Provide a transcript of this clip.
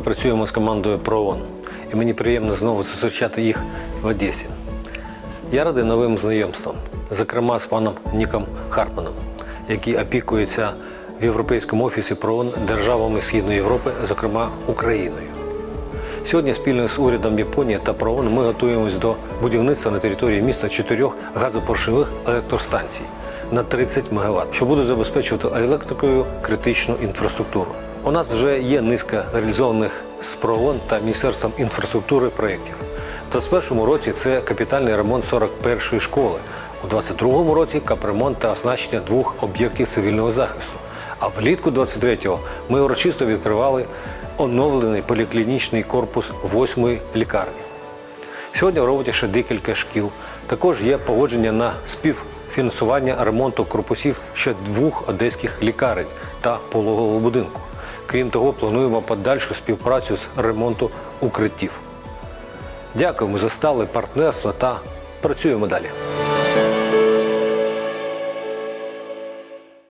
працюємо з командою ПРООН, і мені приємно знову зустрічати їх в Одесі. Я радий новим знайомствам, зокрема з паном Ніком Харпаном, який опікується в Європейському офісі ПРООН державами Східної Європи, зокрема Україною. Сьогодні спільно з урядом Японії та ПРООН ми готуємось до будівництва на території міста чотирьох газопоршневих електростанцій на 30 МВт, що будуть забезпечувати електрикою критичну інфраструктуру. У нас вже є низка реалізованих з ПРООН та Міністерством інфраструктури проєктів. У 2021 році це капітальний ремонт 41-ї школи, у 2022 році капремонт та оснащення двох об'єктів цивільного захисту. А влітку 23-го ми урочисто відкривали оновлений поліклінічний корпус 8-ї лікарні. Сьогодні в роботі ще декілька шкіл. Також є погодження на співфінансування ремонту корпусів ще двох одеських лікарень та пологового будинку. Крім того, плануємо подальшу співпрацю з ремонту укриттів. Дякуємо за стале партнерство та працюємо далі.